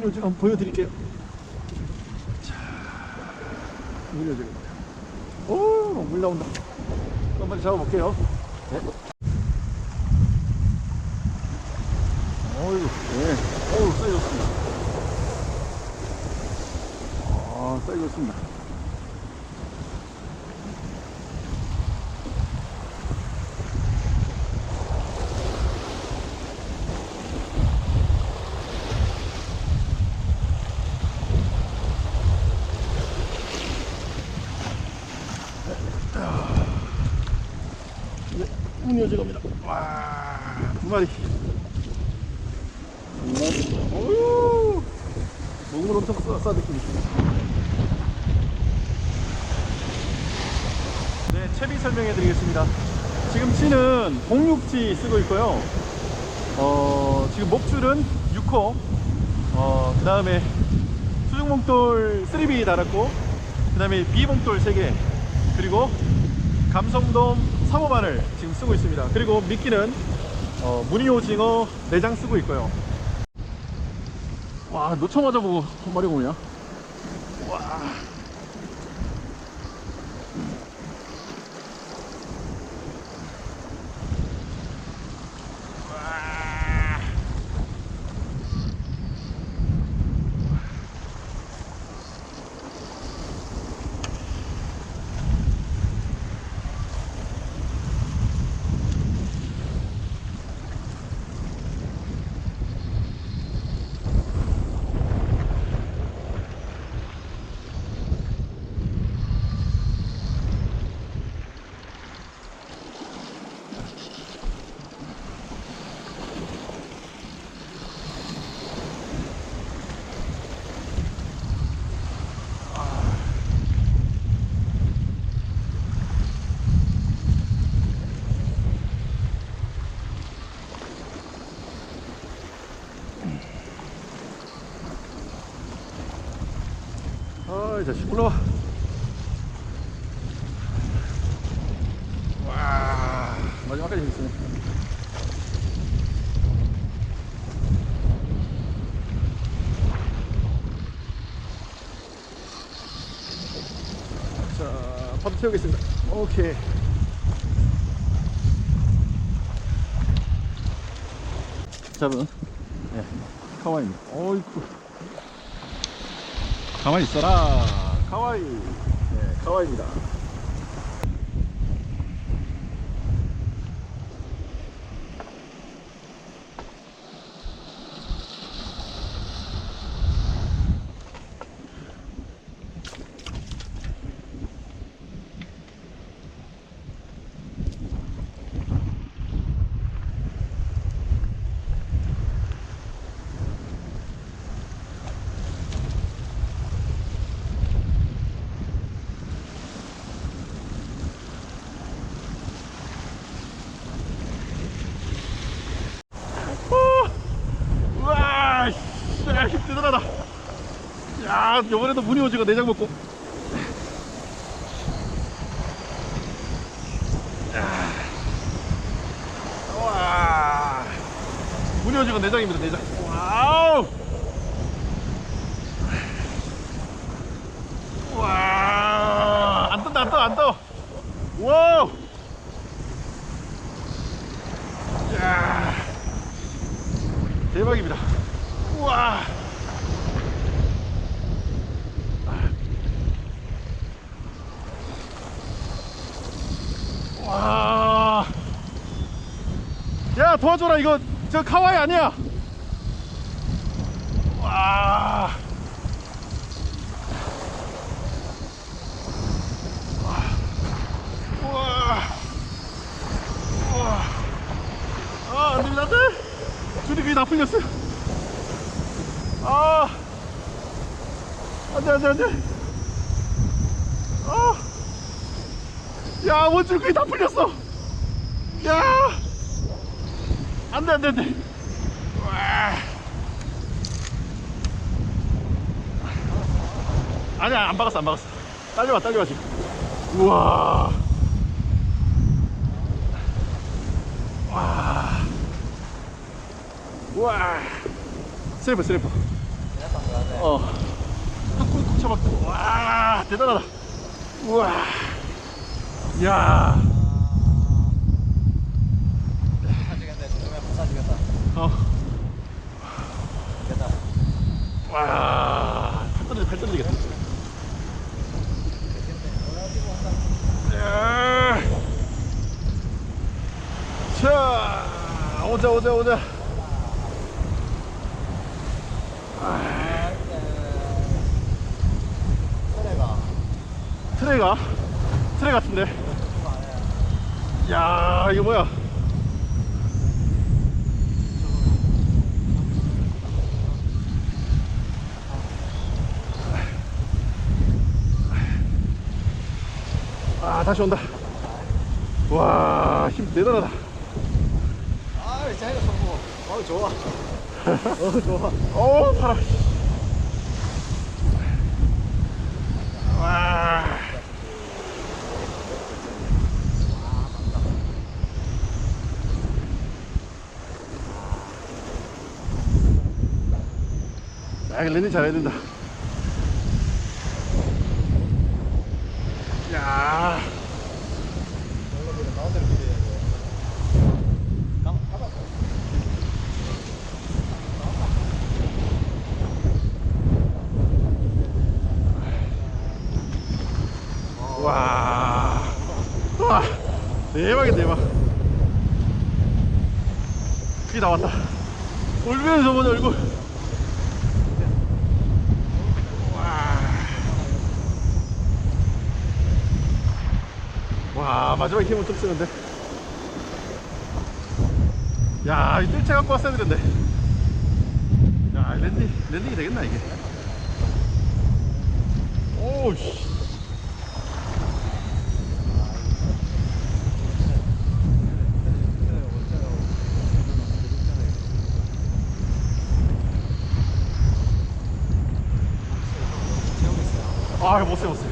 무늬오징어 한번 보여드릴게요. 자, 무늬오징어입니다. 오, 물 나온다. 한번 잡아볼게요. 네. 어이구, 네. 어우, 좋습니다. 아, 좋습니다. 네, 무늬오징어입니다. 와, 두 마리. 두 마리. 어유 목을 엄청 싸, 싸득히 있습니다. 네, 채비 설명해 드리겠습니다. 지금 치는 공육지 쓰고 있고요. 어, 지금 목줄은 6호, 어, 그 다음에 수중목돌 3B 달았고, 그 다음에 B목돌 3개, 그리고 감성돔 3호만을 지금 쓰고 있습니다. 그리고 미끼는 어, 무늬오징어 4장 쓰고 있고요. 와, 놓자마자 보고 한 마리 오냐? 와. 와. 아이 자식 올라와. 와 마지막까지 재밌으네. 자 파도 채우겠습니다. 오케이. 잡은. 네, 카와이입니다. 어이쿠 가만히 있어라 카와이 네 카와이입니다 어! 우와 씨, 야, 힘 대단하다 야 요번에도 무늬오징어 내장 먹고 야. 와 무늬오징어 내장입니다 내장 와우 와안 뜬다 안 떠 안 떠 와우 야 대박입니다. 우와. 와. 야 도와줘라 이거 저 카와이 아니야. 와. 우와. 우와. 아 안돼. 안돼 안돼. 아, 야 원줄 거의 다 풀렸어. 야, 안돼 안돼 안돼. 와. 아니야 안 박았어 안 박았어. 딸려와 딸려와 지금. 우와. 와. 우와 슬리퍼 슬리퍼 어. 꾹꾹 잡았고. 와, 대단하다. 우와. 이야. 어. 와, 팔 떨어지, 팔 떨어지겠다. 야. 자, 오자, 오자, 오자. 트레가? 트레 같은데. 야, 이거 뭐야? 아, 다시 온다. 와, 힘 대단하다. 어, 팔아. 와. 야, 이거 랜딩 잘해야 된다. 야. 와. 와. 대박. 그게 나왔다. 울면서 보자, 얼굴. 와. 와, 마지막에 힘을 좀 쓰는데. 야, 이 뜰채 갖고 왔어야 되는데. 야, 랜딩, 랜딩이 되겠나, 이게. 오우, 씨. 아, 못 써, 못 써.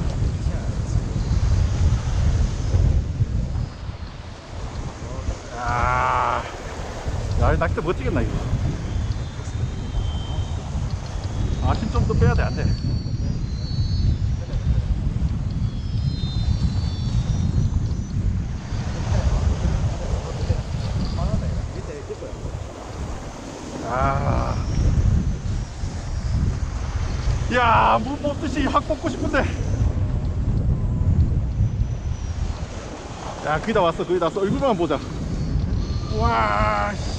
야, 낚시 못 찍겠나, 이거. 아, 힘 좀 더 빼야 돼, 안 돼. 아. 야, 물 뽑듯이 확 뽑고 싶은데. 야, 거의 다 왔어, 거의 다 왔어. 얼굴만 보자. 와, 씨.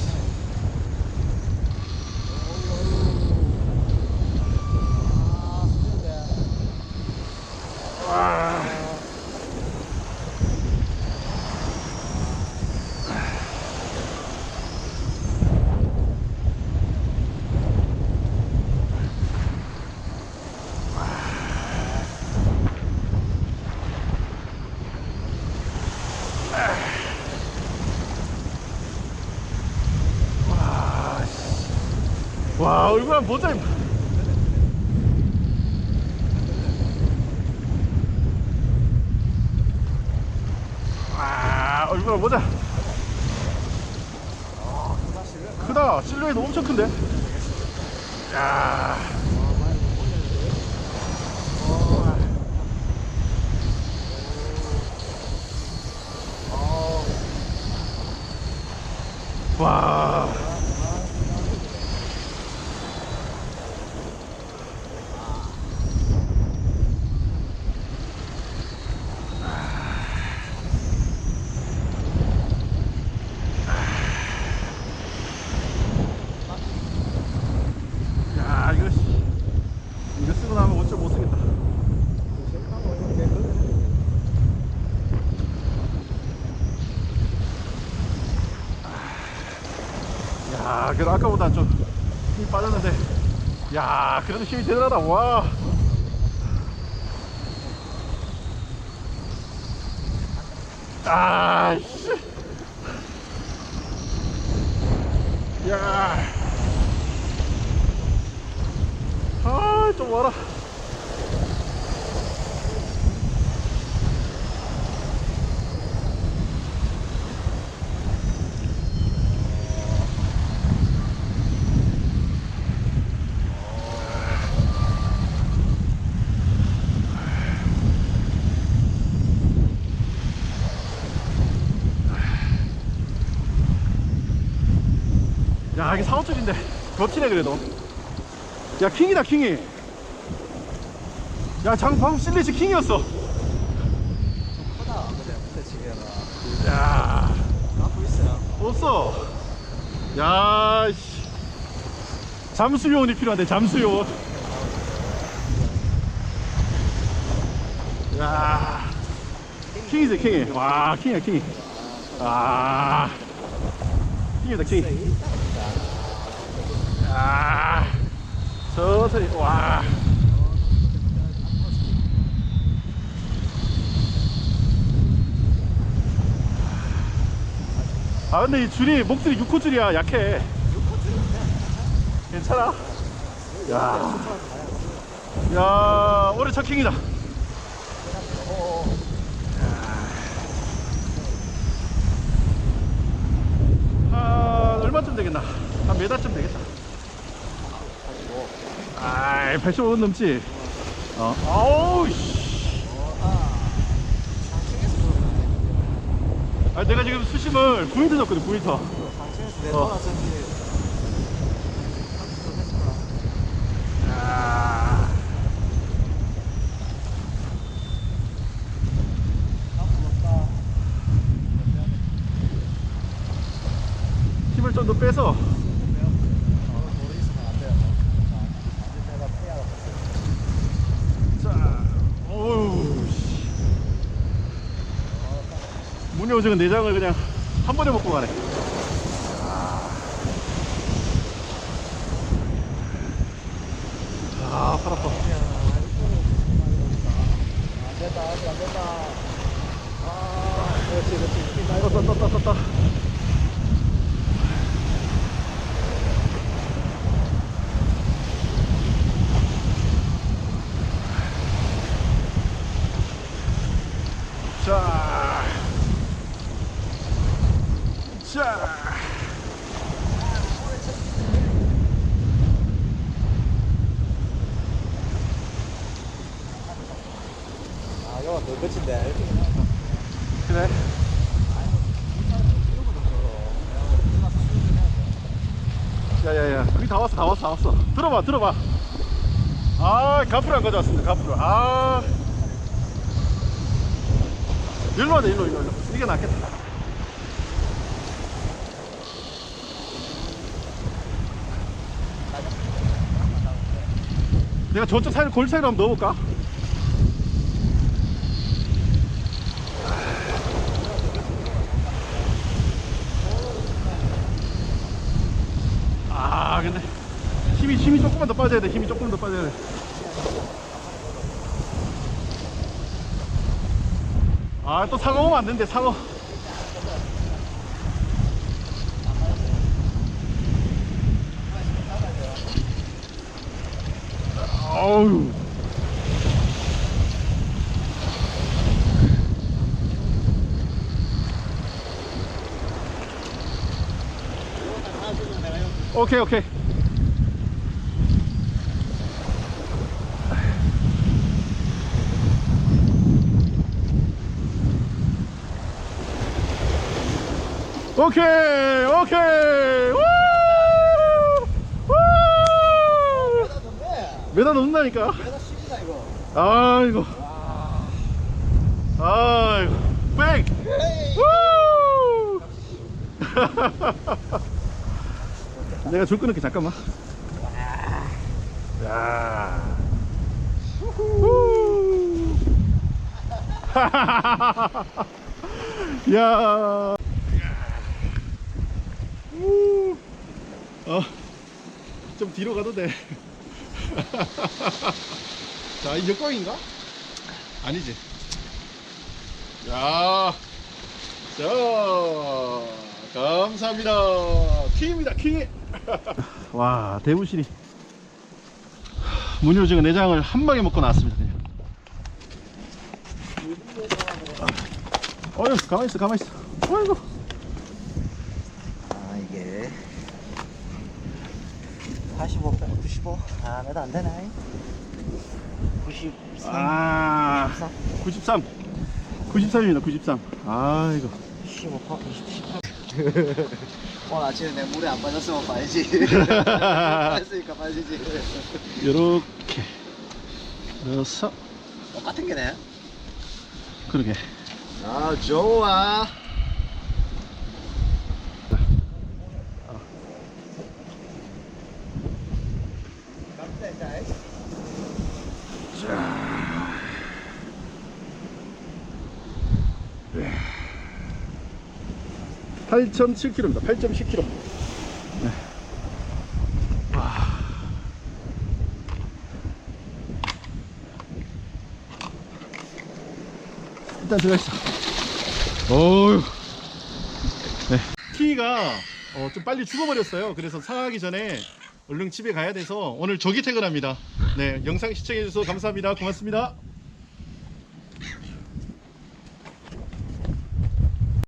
와. 와, 씨. 한번 보자. 임마. 와, 얼굴 보자. 크다. 실루엣 엄청 큰데. 야. 와. 야, 이거 씨. 이거 쓰고 나면 어쩔 못 쓰겠다. 야, 그래도 아까보다 좀 힘이 빠졌는데, 야, 그래도 힘이 대단하다. 와. 아, 씨. 야. 아, 좀 와라. 야 이게 사고줄인데. 버티네 그래도. 야 킹이다 킹이. 야 장방 실리시 킹이었어. 크다 근데 근데 지금 야. 갖고 있어요 없어. 야 씨. 잠수요원이 필요한데 잠수요원. 야. 킹이지 킹이. 와 킹이야 킹이. 아. 킹이다 킹 야, 서서히 와. 아 근데 이 줄이 목줄이 6호 줄이야 약해. 괜찮아? 야, 야 올해 첫 킹이다. 아 얼마쯤 되겠나? 한 메다쯤 되겠다. 아이 85원 넘지. 어. 아우 씨. 아 내가 지금 수심을 9m 줬거든 9m. 상층에서 내 어. 아. 힘을 좀 더 빼서 자, 어우, 씨. 문효정은 내장을 그냥 한 번에 먹고 가네. 아, 팔 아파. 안된다 안된다 아 그렇지 그렇지 떴다, 떴다, 떴다. 자. 자. 아 이거 너 끝인데 그래. 야야야, 거기 다 왔어, 다 왔어, 다 왔어. 들어봐, 들어봐. 아, 가프를 안 가져왔습니다, 가프를. 아. 일로 돼, 일로, 일로, 일로. 이게 낫겠다. 내가 저쪽 사이로 골 사이로 한번 넣어볼까? 아 근데 힘이 조금만 더 빠져야 돼 힘이 조금 더 빠져야 돼. 아 또 상어 오면 안 된대 상어. 어우. 오케이 오케이. 오케이 오케이. 우! 우! 메다 넣는다니까. 내가 10이다 이거 아이고. 아이고. 뺑. 우! 내가 줄 끊을게 잠깐만. 야. 후. 야. 우. 어. 좀 뒤로 가도 돼. 자, 이 역광인가? 아니지. 야. 자, 감사합니다. 킹입니다, 킹. 와, 대부실이. 문효증은 내장을 한 방에 먹고 나왔습니다. 그냥. 어휴, 가만히 있어, 가만히 있어. 아이고. 아 이게 85 빼고 95 아, 매도 안 되네. 93 아, 93. 93입니다, 93. 아이고. 15 18 오늘 아침에 내 물에 안 빠졌으면 봐야지. 빠졌으니까 빠지지. 요렇게. 넣어서. 똑같은 게네. 그러게. 아 좋아 8.7km입니다 8.10km 네. 와. 일단 들어가 있어 어휴. 네. 키가 어, 좀 빨리 죽어버렸어요. 그래서 상하기 전에 얼른 집에 가야 돼서 오늘 조기 퇴근합니다. 네 영상 시청해주셔서 감사합니다. 고맙습니다